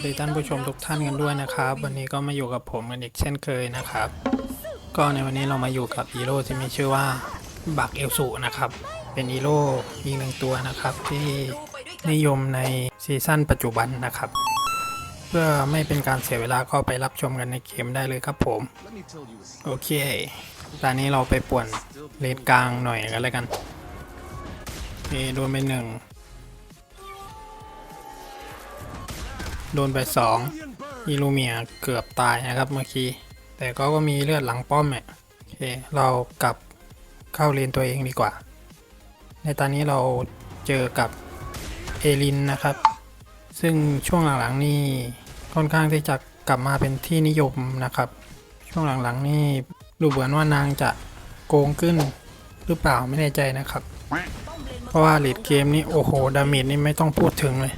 สวัสดีท่านผู้ชมทุกท่านกันด้วยนะครับ วันนี้ก็มาอยู่กับผมกันอีกเช่นเคยนะครับ ก็ในวันนี้เรามาอยู่กับฮีโร่ที่มีชื่อว่าบักเอลสุนะครับ เป็นฮีโร่อีกหนึ่งตัวนะครับ ที่นิยมในซีซั่นปัจจุบันนะครับ เพื่อไม่เป็นการเสียเวลาก็ไปรับชมกันในเกมได้เลยครับผม โอเคตอนนี้เราไปป่วนเลนกลางหน่อยกันแล้วกันเอโดนไปหนึ่ง โดนไปสองอิลูเมียเกือบตายนะครับเมื่อกี้ แต่ก็ก็มีเลือดหลังป้อมเนี่ยโอเคเรากลับเข้าเลนตัวเองดีกว่า ในตอนนี้เราเจอกับเอลินนะครับ ซึ่งช่วงหลังๆนี่ค่อนข้างที่จะกลับมาเป็นที่นิยมนะครับ ช่วงหลังๆนี่ดูเหมือนว่านางจะโกงขึ้นหรือเปล่าไม่แน่ใจนะครับ เพราะว่าลีดเกมนี่โอ้โหดาเมจนี่ไม่ต้องพูดถึงเลย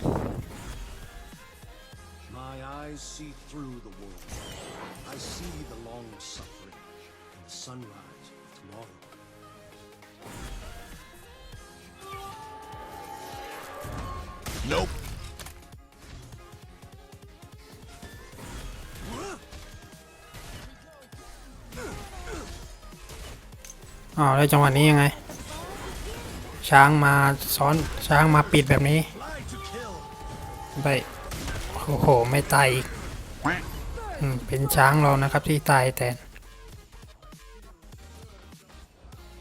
อ้าวแล้วจังหวะนี้ยังไง ช้างมาซ้อนช้างมาปิดแบบนี้ Lie to kill. ไปโอ้โห ไม่ตายอีกอืมเป็นช้างเรานะครับที่ตายแต่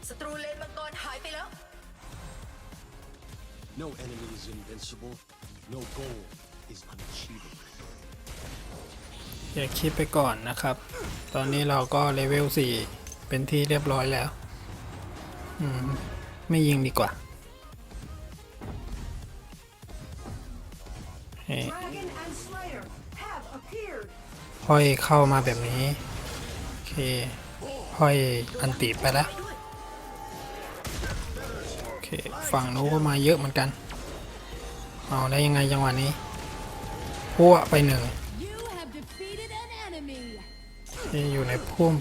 ศัตรูเลนมังกรหายไปแล้ว No enemy is invincible. No goal is unachievable. อย่าคิดไปก่อนนะครับ ตอนนี้เราก็เลเวล4เป็นที่เรียบร้อยแล้ว อืม ไม่ยิงดีกว่าห้อยเข้ามาแบบนี้โอเคห้อยอันติไปแล้วโอเคฝั่งนู้นก็มาเยอะเหมือนกัน เอาได้ยังไงจังหวะนี้พัวไปหนึ่ง ที่อยู่ในพุ่ม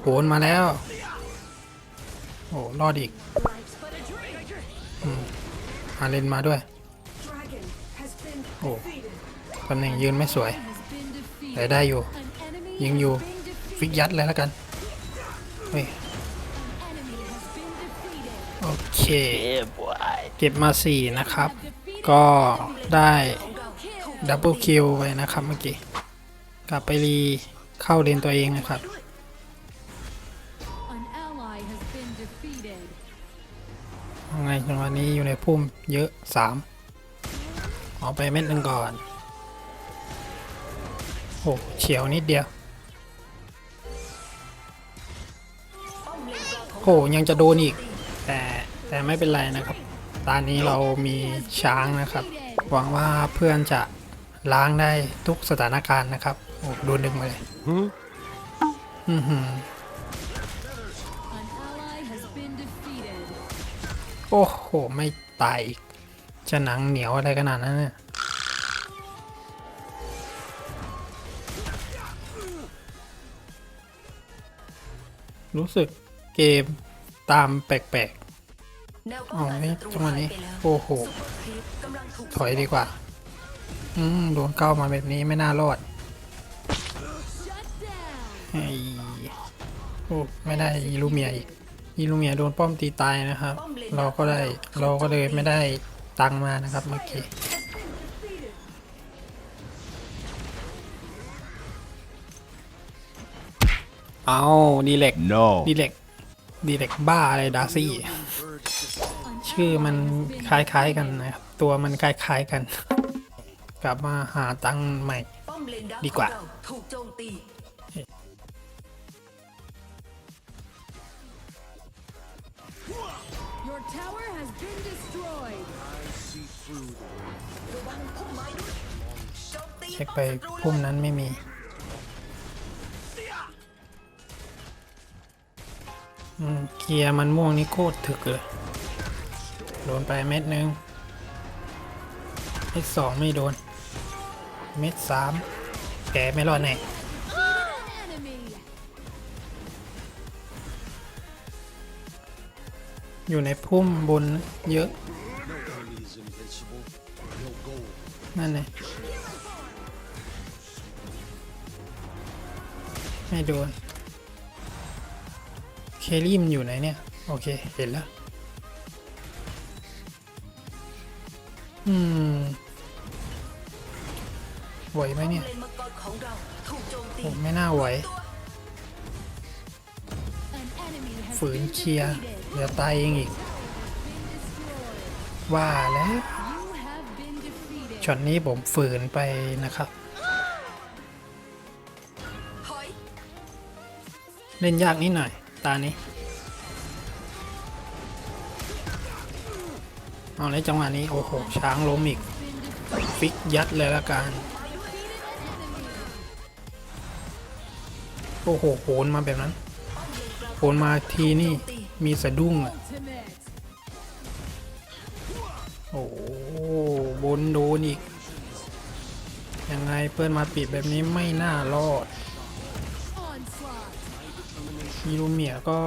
โหนมาแล้วโอ้รอดอีกอาเลนมาด้วย Dragon has been Oh. defeated. ตำแหน่งยืนไม่สวย แต่ได้อยู่ ยิงอยู่ ฟิกยัดเลยแล้วกัน เฮ้ย โอเค เก็บมาสี่นะครับ ก็ได้ดับเบิลคิวไปนะครับเมื่อกี้ กลับไปรี เข้าเลนตัวเองนะครับ An ally has been defeated. ยังไงจังหวะนี้อยู่ในพุ่มเยอะสามเอาไปเม็ดหนึ่งก่อน โอ้เฉียวนิดเดียว โอ้ยังจะโดนอีก แต่แต่ไม่เป็นไรนะครับ ตอนนี้เรามีช้างนะครับ หวังว่าเพื่อนจะล้างได้ทุกสถานการณ์นะครับโอ้โดนดึงมาเลยอือหือ An ally has been defeated. โอ้โห ไม่ตายอีก จะหนังเหนียวอะไรขนาดนั้นเนี่ยรู้สึกเกมตามแปลกแนวๆป้ออ๋งอกันนี่ศัตรูจังหวะหายนี้ไปแล้วโอ้โหซุปเปอร์ครีปกำลังถูกถอยดีกว่า อืมโดนเก้ามาแบบนี้ไม่น่ารอด Shut down. ไอ้โอ้ไม่ได้อีลูเมียอีกอีลูเมียโดนป้อมตีตายนะครับ เราก็ได้เราก็เลยไม่ได้ตังค์มานะครับเมื่อกี้เอาดีเล็ก No. ดีเล็กดีเล็กบ้าอะไรดาร์ซี่ An ชื่อมัน ally has been คล้ายๆกันนะครับ ตัวมันคล้ายๆกัน กลับมาหาตังค์ใหม่ป้อมเลนดักดีกว่า tower has been destroyed. I see through the ระวังพุ่มไม้ด้วยโจมตีเช็คไปพุ่มนั้นไม่มี อืมเกียร์มันม่วงนี่โคตรถึกเลยโดนไปเม็ดหนึ่งเม็ดสองไม่โดน เม็ดสามแกไม่รอดแน่ อยู่ในพุ่มบนเยอะ นั่นเลยไม่โดน เคลี่มันอยู่ไหนเนี่ย โอเค เห็นแล้ว อืมไหวไหมเนี่ยโอ้ไม่น่าไหวฝืนเคลียร์ เหลือตายเองอีก Been destroyed. ว่าแล้ว You have been defeated. ช็อตนี้ผมฝืนไปนะครับถอยเล่นยากนิดหน่อย ตานี้เอาในจังหวะนี้ โอ้โห ช้างล้มอีก Been defeated. ฟิกยัดเลยละกัน Defeated an enemy. โอ้โหโหนมาแบบนั้นโหนมาทีนี่ มีสะดุ้งอะ โอ้โหบนโดนอีก ยังไงเพื่อนมาปิดแบบนี้ไม่น่ารอด Onslaught. ฮิรุเมียก็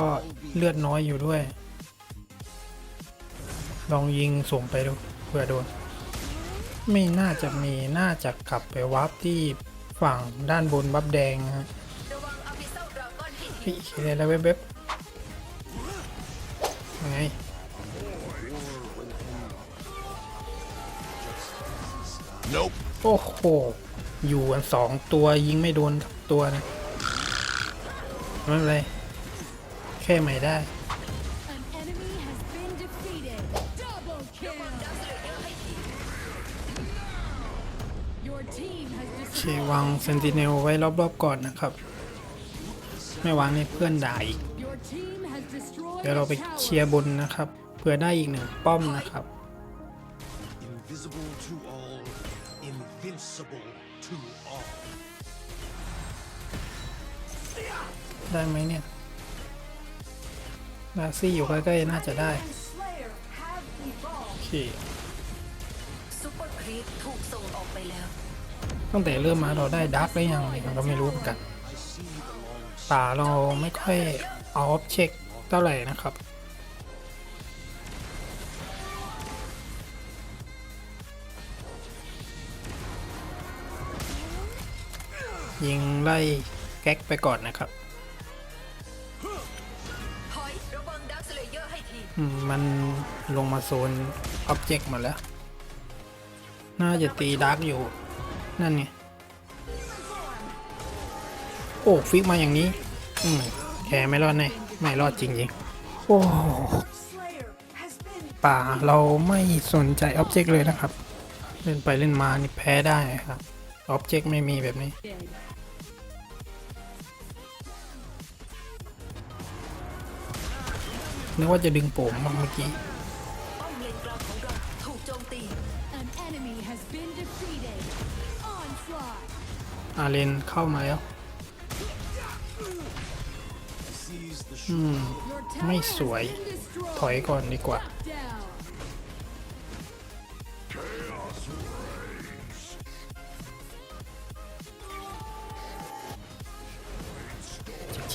เลือดน้อยอยู่ด้วย ลองยิงส่งไปดูเผื่อโดน ไม่น่าจะมีน่าจะกลับไปวับที่ฝั่งด้านบนบับแดงฮะพี่เขียนอะไรเว็บ โอ้โห อยู่กันสองตัวยิงไม่โดนกับตัวนะไม่เป็นไร แค่ไม่ได้ An enemy has been defeated. Double kill. Your team has เค destroyed. วางเซนติเนลไว้รอบๆก่อนนะครับ ไม่วางนี่เพื่อนด่าอีก Your team has destroyed เดี๋ยวเราไป a เคลีย tower. ร์บนนะครับเพื่อได้อีกหนึ่งป้อมนะครับ Invisible to all, invincible to all. ได้ไหมเนี่ยลาซี่อยู่ใกล้ๆน่าจะได้ And Slayer have โอ evolved. เคซูเปอร์ครีปถูกส่งออกไปแล้ว ตั้งแต่เริ่มมาเราได้ดักได้ยังเนี่ยผมก็ไม่รู้เหมือนกัน I see the long ป่าเราไม่ค่อยเอาออฟเช็คเท่าไหร่นะครับ ยิงไล่แก๊กไปก่อนนะครับมันลงมาโซนออบเจกต์มาแล้ว น่าจะตีดาร์กอยู่ นั่นไง โอ้ฟิกมาอย่างนี้ อืมแคร์ไม่รอดแน่ไม่รอดจริงๆ โอ้ ป่าเราไม่สนใจออบเจกต์เลยนะครับ เล่นไปเล่นมานี่แพ้ได้ครับ ออบเจกต์ไม่มีแบบนี้ นึกว่าจะดึงโผมมาเมื่อกี้ป้อมเลนกลางของเราถูกโจมตี An enemy has been defeated. Onslaught. อาเลนเข้ามาแล้ว sees the อืม Your tower ไม่ has สวย been destroyed. ถอยก่อนดีกว่า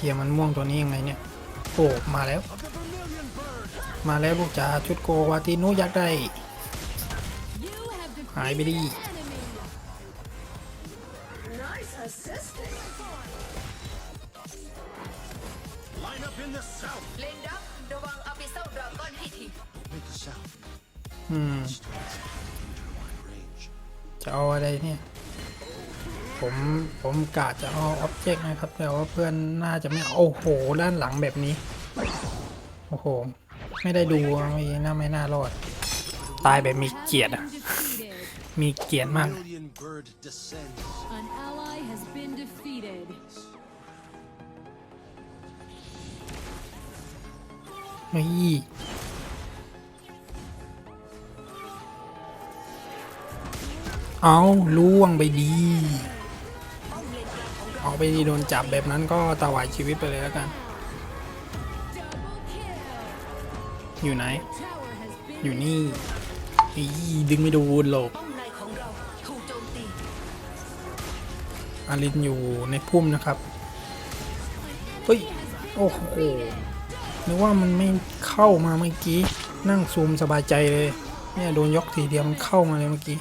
ลียร์มันม่วงตัวนี้ยังไงเนี่ยโอ้มาแล้ว มาแล้วลูกจ๋าชุดโกวาตินุอยากได้ You have หายไป defeated ดิ an enemy. nice assisting. line up in the south. เลนดักระวังอาบิเซลดราก้อนให้ที Make the south. อืม Range. จะเอาอะไรเนี่ย ผมผมกะจะเอาอ็อบเจกต์นะครับ แต่ว่าเพื่อนน่าจะไม่เอาโอ้โห ด้านหลังแบบนี้ โอ้โห ไม่ได้ดูไม่น่าไม่น่ารอด ตายแบบมีเกียรติอะ Has been defeated. มีเกียรติมาก Million bird descends. An ally has been defeated. ไม่เอาล่วงไปดี เอาไปดีโดนจับแบบนั้นก็ตาวายชีวิตไปเลยแล้วกัน อยู่ไหน อยู่นี่อีดึงไม่โดนหรอกป้อมในของเราถูกโจมตีอารินอยู่ในพุ่มนะครับ เฮ้ย โอ้โหนึกว่ามันไม่เข้ามาเมื่อกี้ นั่งซูมสบายใจเลย เนี่ยโดนยกทีเดียวมันเข้ามาเลยเมื่อกี้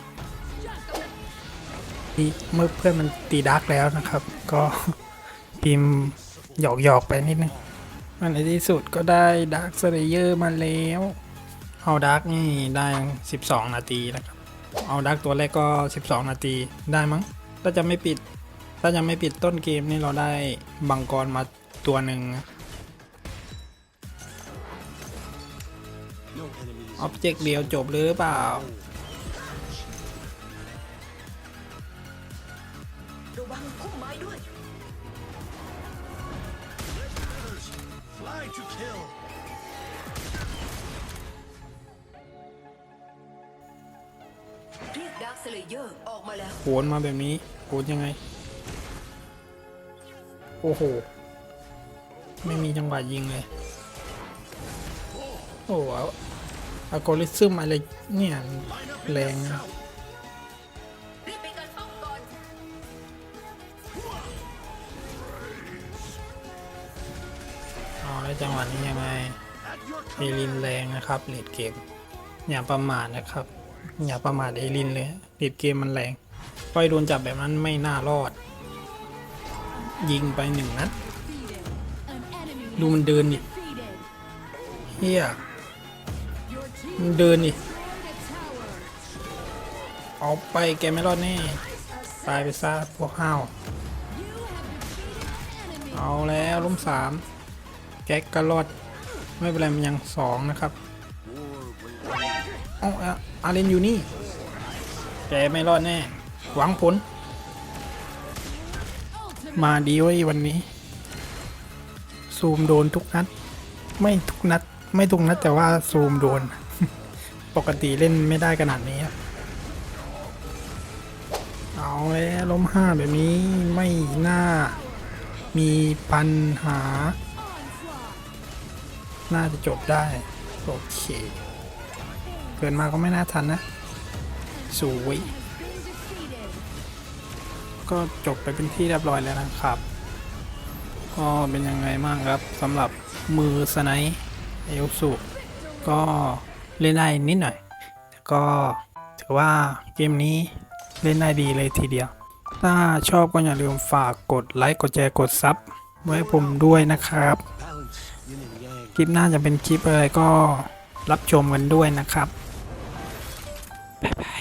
นี่เมื่อเพื่อนมันตีดาร์กแล้วนะครับ ก็พิมพ์หยอกหยอกไปนิดนึงมันในที่สุดก็ได้ดาร์คสเลเยอร์มาแล้วเอาดาร์กนี่ได้ 12 นาทีนะครับ เอาดาร์กตัวแรกก็ 12 นาทีได้มั้งถ้าจะไม่ปิด ถ้าจะไม่ปิดต้นเกมนี่เราได้บังกรมาตัวหนึ่ง No enemies. ออบเจกต์เดียวจบเลยหรือเปล่า เรียกดาร์คสเลเยอร์ออกมาแล้ว โหนมาแบบนี้โหนยังไง โอ้โห ไม่มีจังหวะยิงเลย โอ้โหอัลกอริซึมอะไรเนี่ยแรงนะรีบไปกันป้องก่อนเอาแล้วจังหวะนี้ยังไงเอลินแรงนะครับเลดเกมอย่าประมาทนะครับ อย่าประมาทเอลินเลยเลดเกมมันแรงปล่อยโดนจับแบบนั้นไม่น่ารอด ยิงไปหนึ่งนัด ดูมันเดินดิ defeated. เฮียมันเดินดิ destroyed a tower. เอาไปแกไม่รอดแน่ตายไปซะพวกห้าวเอาแล้วล้มสามแก๊กก็รอด ไม่เป็นไรมันยังสองนะครับ อาอาอาเลนอยู่นี่แกไม่รอดแน่ หวังผล มาดีไว้วันนี้ ซูมโดนทุกนัด ไม่ทุกนัด ไม่ทุกนัดแต่ว่าซูมโดน ปกติเล่นไม่ได้ขนาดนี้ เอาแล้วล้มห้าแบบนี้ไม่น่า มีปัญหา น่าจะจบได้ โอเค กินมาก็ไม่น่าทันนะสวยก็จบไปเป็นที่เรียบร้อยแล้วนะครับ ก็เป็นยังไงบ้างครับสำหรับมือสไนป์เอลสุก็เล่นได้นิดหน่อย ก็ถือว่าเกมนี้เล่นได้ดีเลยทีเดียว ถ้าชอบก็อย่าลืมฝากกดไลค์กดแชร์กดซับไว้ให้ผมด้วยนะครับ คลิปหน้าจะเป็นคลิปอะไรก็รับชมกันด้วยนะครับ Bye bye.